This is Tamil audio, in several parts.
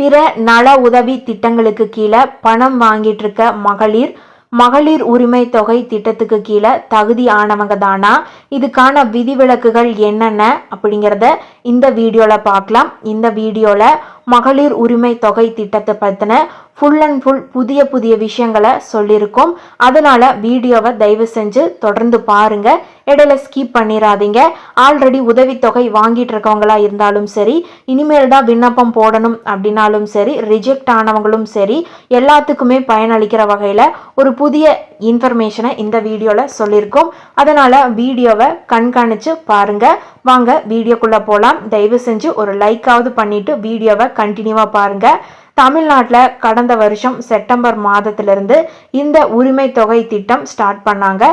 பிற நல உதவி திட்டங்களுக்கு கீழே பணம் வாங்கிட்டு இருக்க மகளிர் மகளிர் உரிமை தொகை திட்டத்துக்கு கீழே தகுதி ஆனவங்க தானா? இதுக்கான விதிவிலக்குகள் என்னென்ன? அப்படிங்கிறத இந்த வீடியோவில் பார்க்கலாம். இந்த வீடியோவில் மகளிர் உரிமை தொகை திட்டத்தை பற்றின ஃபுல் அண்ட் ஃபுல் புதிய புதிய விஷயங்களை சொல்லியிருக்கோம். அதனால் வீடியோவை தயவு செஞ்சு தொடர்ந்து பாருங்க. இடையில ஸ்கிப் பண்ணிடாதீங்க ஆல்ரெடி உதவித்தொகை வாங்கிட்டு இருக்கவங்களா இருந்தாலும் சரி இனிமேல் தான் விண்ணப்பம் போடணும் அப்படின்னாலும் சரி ரிஜெக்ட் ஆனவங்களும் சரி எல்லாத்துக்குமே பயனளிக்கிற வகையில் ஒரு புதிய இன்ஃபர்மேஷனை இந்த வீடியோவில் சொல்லியிருக்கோம். அதனால் வீடியோவை கண்காணித்து பாருங்கள் வாங்க வீடியோக்குள்ளே போகலாம் தயவு செஞ்சு ஒரு லைக்காவது பண்ணிவிட்டு வீடியோவை கண்டினியூவாக பாருங்க. தமிழ்நாட்டில் கடந்த வருஷம் செப்டம்பர் மாதத்திலிருந்து இந்த உரிமை தொகை திட்டம் ஸ்டார்ட் பண்ணாங்க.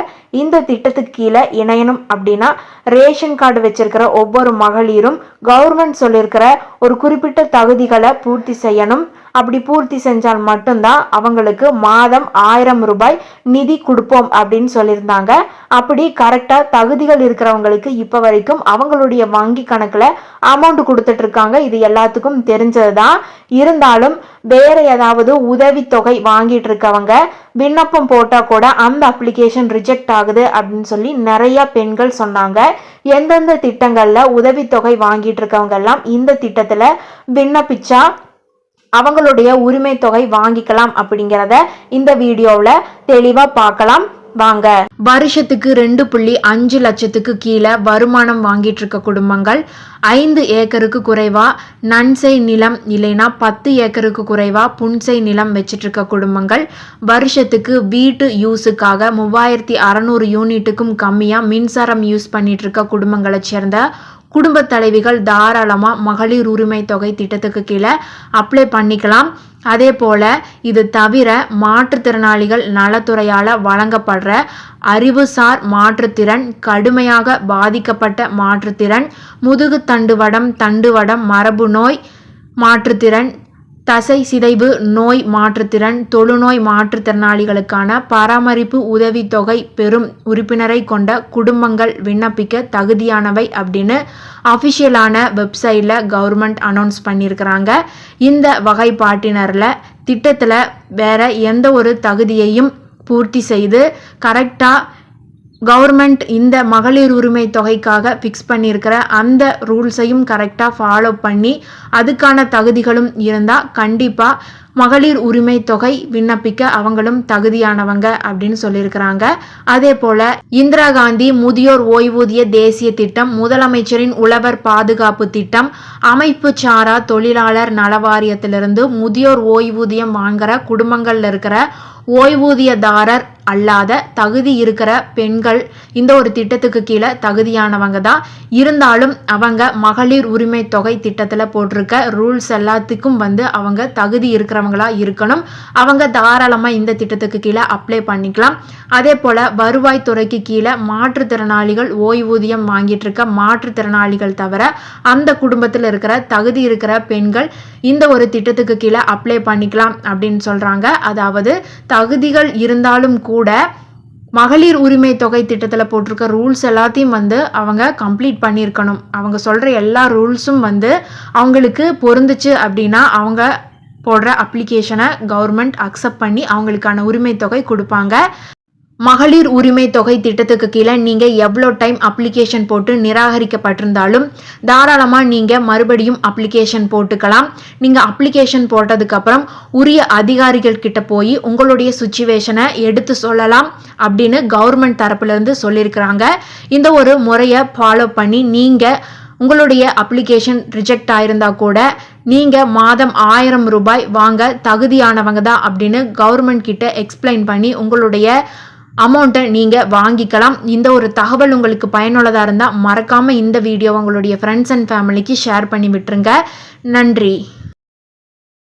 இந்த திட்டத்துக்கு கீழே இணையணும் அப்படின்னா ரேஷன் கார்டு வச்சிருக்கிற ஒவ்வொரு மகளிரும் கவர்மெண்ட் சொல்லியிருக்கிற ஒரு குறிப்பிட்ட தகுதிகளை பூர்த்தி செய்யணும். அப்படி பூர்த்தி செஞ்சால் மட்டும்தான் அவங்களுக்கு மாதம் ஆயிரம் ரூபாய் நிதி கொடுப்போம் அப்படின்னு சொல்லியிருந்தாங்க. அப்படி கரெக்டாக தகுதிகள் இருக்கிறவங்களுக்கு இப்போ வரைக்கும் அவங்களுடைய வங்கி கணக்கில் அமௌண்ட் கொடுத்துட்டு இருக்காங்க. இது எல்லாத்துக்கும் தெரிஞ்சது தான் இருந்தாலும் வேற ஏதாவது உதவித்தொகை வாங்கிட்டு இருக்கவங்க விண்ணப்பம் போட்டால் கூட அந்த அப்ளிகேஷன் ரிஜெக்ட் ஆகுது அப்படின்னு சொல்லி நிறைய பெண்கள் சொன்னாங்க. எந்தெந்த திட்டங்களில் உதவித்தொகை வாங்கிட்டு இருக்கவங்க எல்லாம் இந்த திட்டத்தில் விண்ணப்பிச்சா அவங்களுடைய உரிமை தொகை வாங்கிக்கலாம் அப்படிங்கிறத இந்த வீடியோவில் தெளிவாக பார்க்கலாம். வாங்க. வருஷத்துக்கு ரெண்டு புள்ளி அஞ்சு லட்சத்துக்கு கீழே வருமானம் வாங்கிட்டு இருக்க குடும்பங்கள் ஐந்து ஏக்கருக்கு குறைவா நன்செய் நிலம் இல்லைன்னா பத்து ஏக்கருக்கு குறைவா புன்செய் நிலம் வச்சிட்டு இருக்க குடும்பங்கள் வருஷத்துக்கு வீட்டு யூஸுக்காக மூவாயிரத்தி அறநூறு யூனிட்டுக்கும் கம்மியாக மின்சாரம் யூஸ் பண்ணிட்டு இருக்க குடும்பங்களை சேர்ந்த குடும்ப தலைவிகள் தாராளமாக மகளிர் உரிமை தொகை திட்டத்துக்கு கீழே அப்ளை பண்ணிக்கலாம். அதே போல் இது தவிர மாற்றுத்திறனாளிகள் நலத்துறையால் வழங்கப்படுற அறிவுசார் மாற்றுத்திறன் கடுமையாக பாதிக்கப்பட்ட மாற்றுத்திறன் முதுகு தண்டுவடம் தண்டுவடம் மரபு நோய் மாற்றுத்திறன் தசை சிதைவு நோய் மாற்றுத்திறன் தொழுநோய் மாற்றுத்திறனாளிகளுக்கான பராமரிப்பு உதவித்தொகை பெறும் உறுப்பினரை கொண்ட குடும்பங்கள் விண்ணப்பிக்க தகுதியானவை அப்படின்னு அஃபிஷியலான வெப்சைட்டில் கவர்மெண்ட் அனௌன்ஸ் பண்ணியிருக்கிறாங்க. இந்த வகைப்பாட்டினரில் திட்டத்தில் வேற எந்த ஒரு தகுதியையும் பூர்த்தி செய்து கரெக்டாக கவர்மெண்ட் இந்த மகளிர் உரிமை தொகைக்காக ஃபிக்ஸ் பண்ணியிருக்கிற அந்த ரூல்ஸையும் கரெக்டாக ஃபாலோ பண்ணி அதுக்கான தகுதிகளும் இருந்தால் கண்டிப்பாக மகளிர் உரிமை தொகை விண்ணப்பிக்க அவங்களும் தகுதியானவங்க அப்படின்னு சொல்லியிருக்கிறாங்க. அதே போல இந்திரா காந்தி முதியோர் ஓய்வூதிய தேசிய திட்டம் முதலமைச்சரின் உழவர் பாதுகாப்பு திட்டம் அமைப்பு சாரா தொழிலாளர் நலவாரியத்திலிருந்து முதியோர் ஓய்வூதியம் வாங்குற குடும்பங்கள்ல இருக்கிற ஓய்வூதியதாரர் அல்லாத தகுதி இருக்கிற பெண்கள் இந்த ஒரு திட்டத்துக்கு கீழே தகுதியானவங்க தான். இருந்தாலும் அவங்க மகளிர் உரிமை தொகை திட்டத்தில் போட்டிருக்க ரூல்ஸ் எல்லாத்துக்கும் வந்து அவங்க தகுதி இருக்கிறவங்களா இருக்கணும். அவங்க தாராளமாக இந்த திட்டத்துக்கு கீழே அப்ளை பண்ணிக்கலாம். அதே போல் வருவாய்த்துறைக்கு கீழே மாற்றுத்திறனாளிகள் ஓய்வூதியம் வாங்கிட்டு இருக்க மாற்றுத்திறனாளிகள் தவிர அந்த குடும்பத்தில் இருக்கிற தகுதி இருக்கிற பெண்கள் இந்த ஒரு திட்டத்துக்கு கீழே அப்ளை பண்ணிக்கலாம் அப்படின்னு சொல்கிறாங்க அதாவது தகுதிகள் இருந்தாலும் கூட மகளிர் உரிமை தொகை திட்டத்தில் போட்டிருக்க ரூல்ஸ் எல்லாத்தையும் வந்து அவங்க கம்ப்ளீட் பண்ணியிருக்கணும். அவங்க சொல்கிற எல்லா ரூல்ஸும் வந்து அவங்களுக்கு பொருந்துச்சு அப்படின்னா அவங்க போடுற அப்ளிகேஷனை கவர்மெண்ட் அக்செப்ட் பண்ணி அவங்களுக்கான உரிமை தொகை கொடுப்பாங்க. மகளிர் உரிமை தொகை திட்டத்துக்கு கீழே நீங்கள் எவ்வளோ டைம் அப்ளிகேஷன் போட்டு நிராகரிக்கப்பட்டிருந்தாலும் தாராளமாக நீங்கள் மறுபடியும் அப்ளிகேஷன் போட்டுக்கலாம். நீங்கள் அப்ளிகேஷன் போட்டதுக்கப்புறம் உரிய அதிகாரிகள் கிட்ட போய் உங்களுடைய சுச்சுவேஷனை எடுத்து சொல்லலாம் அப்படின்னு கவர்மெண்ட் தரப்புலேருந்து சொல்லியிருக்கிறாங்க. இந்த ஒரு முறையை ஃபாலோ பண்ணி நீங்கள் உங்களுடைய அப்ளிகேஷன் ரிஜெக்ட் ஆயிருந்தா கூட நீங்கள் மாதம் ஆயிரம் ரூபாய் வாங்க தகுதியானவங்க தான் அப்படின்னு கவர்மெண்ட் கிட்ட எக்ஸ்பிளைன் பண்ணி உங்களுடைய அமௌண்ட்டை நீங்கள் வாங்கிக்கலாம். இந்த ஒரு தகவல் உங்களுக்கு பயனுள்ளதாக இருந்தால் மறக்காமல் இந்த வீடியோ உங்களுடைய ஃப்ரெண்ட்ஸ் அண்ட் ஃபேமிலிக்கு ஷேர் பண்ணி விட்டுருங்க. நன்றி.